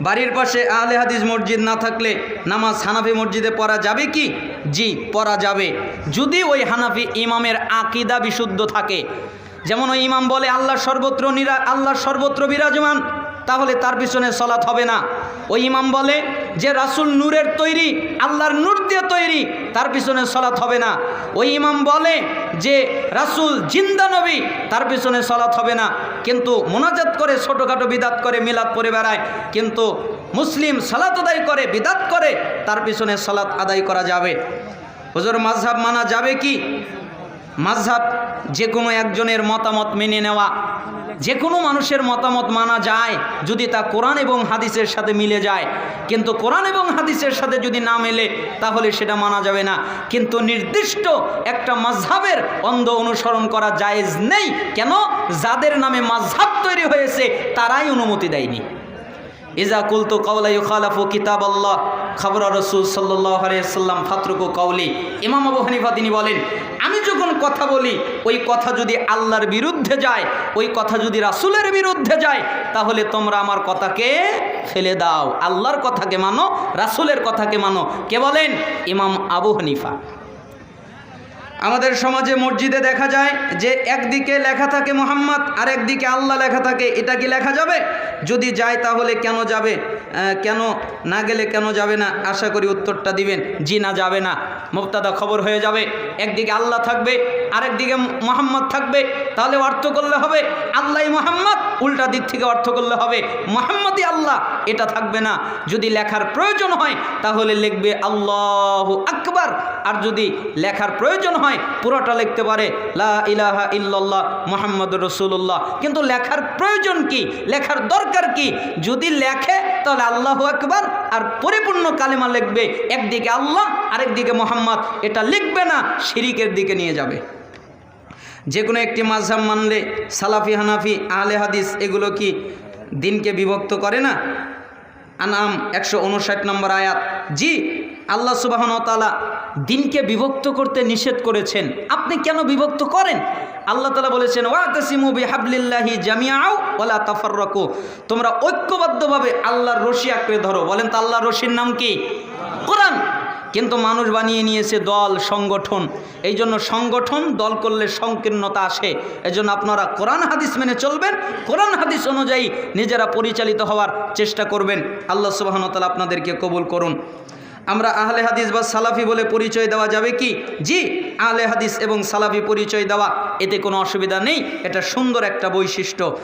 বাড়ির পাশে আহলে হাদিস মসজিদ না থাকলে নামাজ হানাফি মসজিদে পড়া যাবে কি? জি, পড়া যাবে। যদি ওই হানাফি ইমামের আকিদা বিশুদ্ধ থাকে, যেমন ওই ইমাম বলে, আল্লাহ সর্বত্র নিরা, আল্লাহ সর্বত্র বিরাজমান তাহলে তার পিছনে সলাৎ হবে না। ওই ইমাম বলে, যে রাসুল নূরের তৈরি, আল্লাহর নূর দিয়ে তৈরি তার পিছনে সলাৎ হবে না। ওই ইমাম বলে, যে রাসুল জিন্দা নবী তার পিছনে সলাৎ হবে না। কিন্তু মোনাজাত করে, ছোটোখাটো বিদাত করে, মিলাদ পরে বেড়ায়। কিন্তু মুসলিম সালাত আদায় করে, বিদাত করে, তার পিছনে সালাত আদায় করা যাবে। হুজুর মাঝহাব মানা যাবে কি? মাঝহাব যে কোনো একজনের মতামত মেনে নেওয়া যে কোনো মানুষের মতামত মানা যায় যদি তা কোরআন এবং হাদিসের সাথে মিলে যায়। কিন্তু কোরআন এবং হাদিসের সাথে যদি না মেলে, তাহলে সেটা মানা যাবে না। কিন্তু নির্দিষ্ট একটা মাঝহাবের অন্ধ অনুসরণ করা জায়েজ নেই। কেন? যাদের নামে মাঝহাব তৈরি হয়েছে, তারাই অনুমতি দেয়নি। ইজা কুলতু কাউলা ইউখালাফু কিতাব আল্লাহ খবর রসুল সাল্লাহ সাল্লাম ফাতরুকু কাউলি ইমাম আবু হানিফা তিনি বলেন, আমি যখন কথা বলি, ওই কথা যদি আল্লাহর বিরুদ্ধে যায়, ওই কথা যদি রাসুলের বিরুদ্ধে যায়, তাহলে তোমরা আমার কথাকে ফেলে দাও। আল্লাহর কথাকে মানো, রাসুলের কথাকে মানো। কে বলেন? ইমাম আবু হানিফা। আমাদের সমাজে মসজিদে দেখা যায় যে একদিকে লেখা থাকে মোহাম্মদ আর একদিকে আল্লাহ লেখা থাকে। এটা কি লেখা যাবে? যদি যায় তাহলে কেন যাবে? কেন না গেলে কেন যাবে না? আশা করি উত্তরটা দিবেন। জি না, যাবে না। মুক্তাদা খবর হয়ে যাবে। একদিকে আল্লাহ থাকবে, আরেকদিকে মোহাম্মদ থাকবে। তাহলে অর্থ করলে হবে আল্লাহ মোহাম্মদ, উল্টা দিক থেকে অর্থ করলে হবে মোহাম্মদই আল্লাহ। এটা থাকবে না। যদি লেখার প্রয়োজন হয়, তাহলে লিখবে আল্লাহ আকবার। আর যদি লেখার প্রয়োজন হয় পুরোটা লিখতে পারে, লা ইলাহা ইল্লাল্লাহ মোহাম্মদ রসুল্লাহ কিন্তু লেখার প্রয়োজন কি? লেখার দরকার কি? যদি লেখে, তাহলে আল্লাহ আকবার, আর পরিপূর্ণ কালেমা লিখবে, একদিকে আল্লাহ, আরেকদিকে মোহাম্মদ। এটা লিখবে না, শিরিকের দিকে নিয়ে যাবে। যে কোনো একটি মাঝহাব মানলে, সালাফি, হানাফি, আহলে হাদিস, এগুলো কি দিনকে বিভক্ত করে না? আনাম একশো উনষাট নম্বর আয়াত। জি, আল্লাহ সুবাহন তালা দিনকে বিভক্ত করতে নিষেধ করেছেন। আপনি কেন বিভক্ত করেন? আল্লাহ তালা বলেছেন বিহাবলিল্লাহি জামিয়াও তোমরা ঐক্যবদ্ধভাবে আল্লাহর রশি আঁকড়ে ধরো। বলেন তো আল্লাহর রশির নাম কি? কোরআন। কিন্তু মানুষ বানিয়ে নিয়েছে দল, সংগঠন। এই জন্য সংগঠন দল করলে সংকীর্ণতা আসে। এজন্য আপনারা কোরআন হাদিস মেনে চলবেন। কোরআন হাদিস অনুযায়ী নিজেরা পরিচালিত হওয়ার চেষ্টা করবেন। আল্লাহ সুবাহনতালা আপনাদেরকে কবুল করুন। আমরা আহলে হাদিস বা সালাফি বলে পরিচয় দেওয়া যাবে কি? জি, আহলে হাদিস এবং সালাফি পরিচয় দেওয়া, এতে কোনো অসুবিধা নেই। এটা সুন্দর একটা বৈশিষ্ট্য।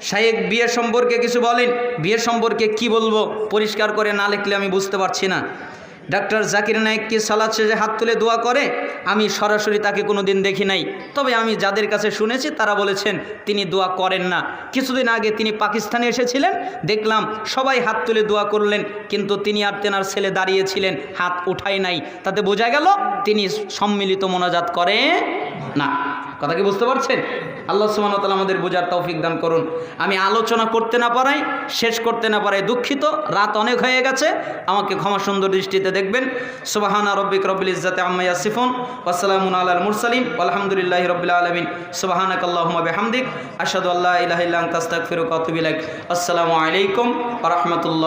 শায়েক বিয়ে সম্পর্কে কিছু বলেন? বিয়ে সম্পর্কে কি বলব? পরিষ্কার করে না লিখলে আমি বুঝতে পারছি না। ডাক্তার জাকির নায়েক সালাদ শেষে হাত তুলে দোয়া করে, আমি সরাসরি তাকে কোনো দিন দেখি নাই। তবে আমি যাদের কাছে শুনেছি, তারা বলেছেন, তিনি দোয়া করেন না। কিছুদিন আগে তিনি পাকিস্তানে এসেছিলেন, দেখলাম সবাই হাত তুলে দোয়া করলেন, কিন্তু তিনি আর তেনার ছেলে দাঁড়িয়েছিলেন, হাত উঠায় নাই। তাতে বোঝা গেল, তিনি সম্মিলিত মোনাজাত করে না। কথা কি বুঝতে পারছেন? আল্লাহ সুবাহতাল আমাদের বোঝার তৌফিক দান করুন। আমি আলোচনা করতে না পারাই, শেষ করতে না পারাই দুঃখিত। রাত অনেক হয়ে গেছে, আমাকে ক্ষমা সুন্দর দৃষ্টিতে দেখবেন। সুবাহানা রব্বিক রব্বিল ইজ্জাতে আম্মাইয়া সিফুন ওয়াসালামুন আলাল মুরসালিম আলহামদুলিল্লাহ রবিল আলমিন। সুবাহানাক আল্লাহুম্মা বিহামদিক, আশহাদু আল্লা ইলাহা ইল্লা আনতা, আস্তাগফিরুকা ওয়া আতুবু ইলাইক। আসসালামু আলাইকুম রাহমাতুল্লাহ।